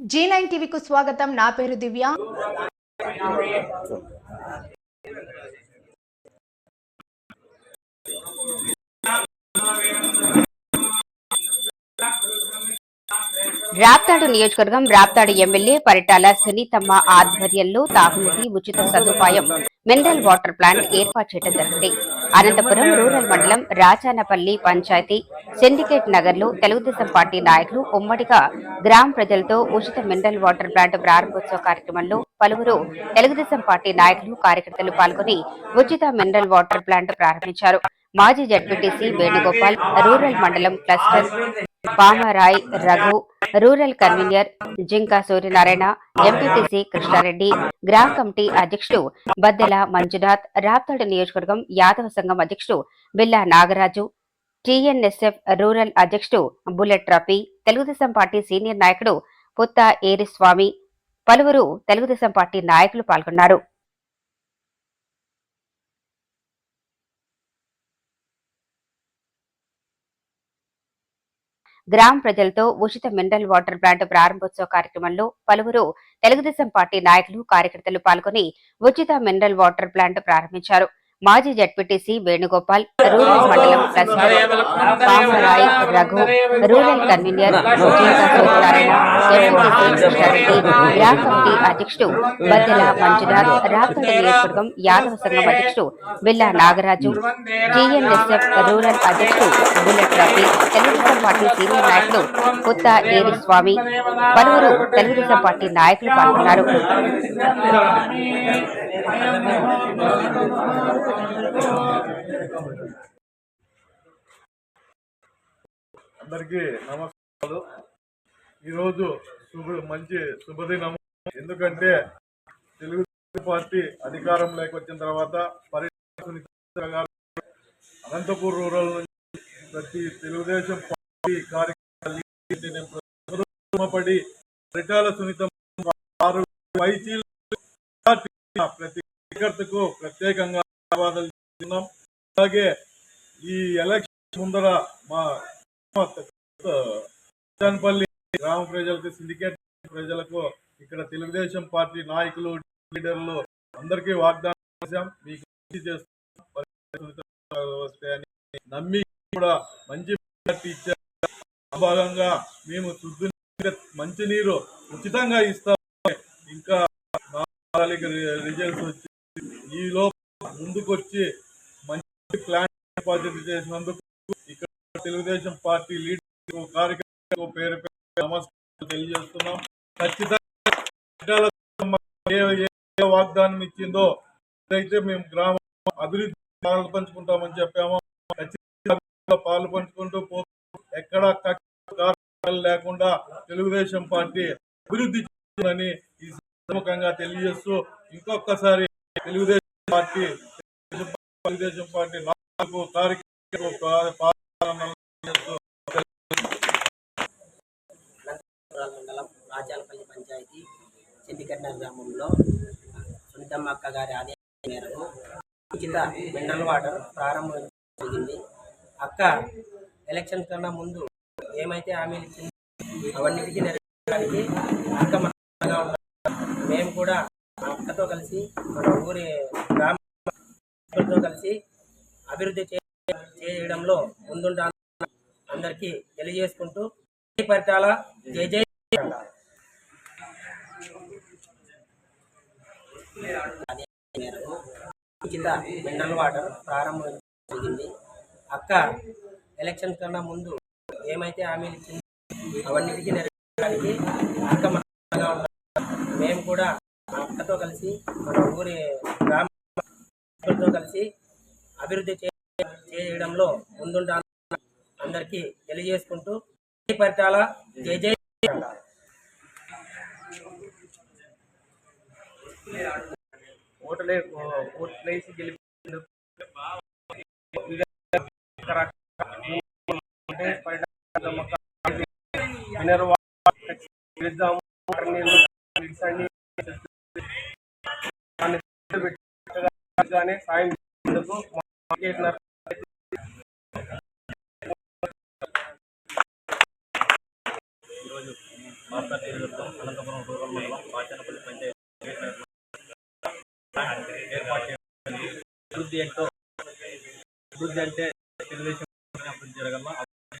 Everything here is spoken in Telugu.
జీ నైన్ టీవీకు స్వాగతం. నా పేరు దివ్య. రాప్తాడు నియోజకవర్గం రాప్తాడు ఎమ్మెల్యే పరిటాల సునీతమ్మ ఆధ్వర్యంలో తాగునీటి ఉచిత సదుపాయం మినరల్ వాటర్ ప్లాంట్ ఏర్పాటు చేయడం జరిగింది. అనంతపురం రూరల్ మండలం రాచానపల్లి పంచాయతీ సిండికేట్ నగర్లో తెలుగుదేశం పార్టీ నాయకులు ఉమ్మడిగా గ్రామ ప్రజలతో ఉచిత మినరల్ వాటర్ ప్లాంట్ ప్రారంభోత్సవ కార్యక్రమంలో పలువురు తెలుగుదేశం పార్టీ నాయకులు కార్యకర్తలు పాల్గొని ఉచిత మినరల్ వాటర్ ప్లాంట్ ప్రారంభించారు. మాజీ జడ్పీటీసీ వేణుగోపాల్ రూరల్ మండలం cluster Pamarai Raghu rural convener Jinka Suryanarayana MPTC Krishnareddy గ్రామ కమిటీ అధ్యక్షుడు బద్దెల మంజునాథ్ రాప్తాడు నియోజకవర్గం యాదవ సంఘం అధ్యక్షుడు బిల్లా నాగరాజు టీఎన్ఎస్ఎఫ్ రూరల్ అధ్యక్షుడు bullet Rafi Telugudesam party senior నాయకుడు పుత్త ఏరిస్వామి పలువురు తెలుగుదేశం పార్టీ నాయకులు పాల్గొన్నారు. గ్రామ ప్రజలతో ఉచిత మినరల్ వాటర్ ప్లాంట్ ప్రారంభోత్సవ కార్యక్రమంలో పలువురు తెలుగుదేశం పార్టీ నాయకులు కార్యకర్తలు పాల్గొని ఉచిత మినరల్ వాటర్ ప్లాంట్ ప్రారంభించారు. మాజీ జడ్పీటీసీ వేణుగోపాల్ రూరల్ మండలం cluster Pamarai Raghu rural convener Suryanarayana committee అధ్యక్షుడు బద్దెల మంజునాథ్ రాప్తాడు నియోజకవర్గం యాదవ సంఘం అధ్యక్షుడు బిల్లా నాగరాజు టీఎన్ఎస్ఎఫ్ రూరల్ అధ్యక్షుడు bullet Rafi Telugudesam party senior నాయకులు పుత్త ఏరిస్వామి పలువురు తెలుగుదేశం పార్టీ నాయకులు పాల్గొన్నారు అందరికీ నమస్కారాలు. ఈరోజు శుభ మంచి శుభదినం ఎందుకంటే తెలుగుదేశం పార్టీ అధికారంలోకి వచ్చిన తర్వాత పరిశ్రమ అనంతపూర్ రూరల్ నుంచి ప్రతి తెలుగుదేశం పార్టీ కార్యక్రమాలు రిటాల సునీతం ఆరు వైసీలు ప్రతి కార్యకర్తకు ప్రత్యేకంగా ధన్యవాదాలు చెప్తున్నాం. అలాగే ఈ ఎలక్షన్ ముందర మా గ్రామ ప్రజలకు సిండికేట్ ప్రజలకు ఇక్కడ తెలుగుదేశం పార్టీ నాయకులు లీడర్లు అందరికీ వాగ్దానం చేశాం. మీకు వస్తాయని నమ్మి కూడా మంచి పార్టీ ఇచ్చారు. భాగంగా మేము శుద్ధి నీరు, మంచినీరు ఉచితంగా ఇస్తాం. ఇంకా రిజల్ట్స్ వచ్చి ఈలో ముందుకొచ్చి మంచి ప్లాన్ డిపాజిట్ చేసినందుకు ఇక్కడ తెలుగుదేశం పార్టీ లీడర్ కార్యకర్తలకు పేరు పేరు నమస్కారం తెలియజేస్తున్నాం. ఖచ్చితంగా ఏ- వాగ్దానం ఇచ్చిందో అయితే మేము గ్రామ అభివృద్ధి పాలు పంచుకుంటామని చెప్పామో. ఖచ్చితంగా పాలు పంచుకుంటూ పోతూ ఎక్కడ లేకుండా తెలుగుదేశం పార్టీ అభివృద్ధి చేస్తుందని ఈ సముఖంగా తెలియజేస్తూ ఇంకొకసారి తెలుగుదేశం పార్టీ తెలుగుదేశం పార్టీ నాలుగు తారీఖు మండలం రాజాలపల్లి పంచాయతీ సిండికట్న గ్రామంలో సునీతమ్మక్క గారి ఆదేశం మేరకు ఉచిత మినరల్ వాటర్ ప్రారంభం జరిగింది అక్క ఎలక్షన్ కన్నా ముందు ఏమైతే హామీలు ఇచ్చింది అవన్నిటికీ నెరవేర్చడానికి అక్క మేము కూడా అక్కతో కలిసి మన ఊరి గ్రామ ప్రజలతో కలిసి అభివృద్ధి చేయడంలో ముందుంటాను అందరికీ తెలియజేసుకుంటూ జై పరిటాల జై జై పరిటాల. మేరకు ఉచిత మినరల్ వాటర్ ప్రారంభం జరిగింది అక్క ఎలక్షన్ కన్నా ముందు ఏమైతే హామీలు ఇచ్చింది అవన్నిటికీ నెరవేర్చడానికి అక్క మేము కూడా అక్కతో కలిసి మన ఊరి గ్రామ ప్రజలతో కలిసి అభివృద్ధి చేయడంలో ముందుండాలని అందరికీ తెలియజేసుకుంటూ జై పరిటాల జై జై పరిటాల. ఓట్లేసి నీళ్ళు సాయం చేసేందుకు మా ఈరోజు అనంతపురం రూరల్ మండలం పాచనపల్లి పంచాయతీ ఏర్పాటు అభివృద్ధి ఎంతో అభివృద్ధి అంటే తెలుగుదేశం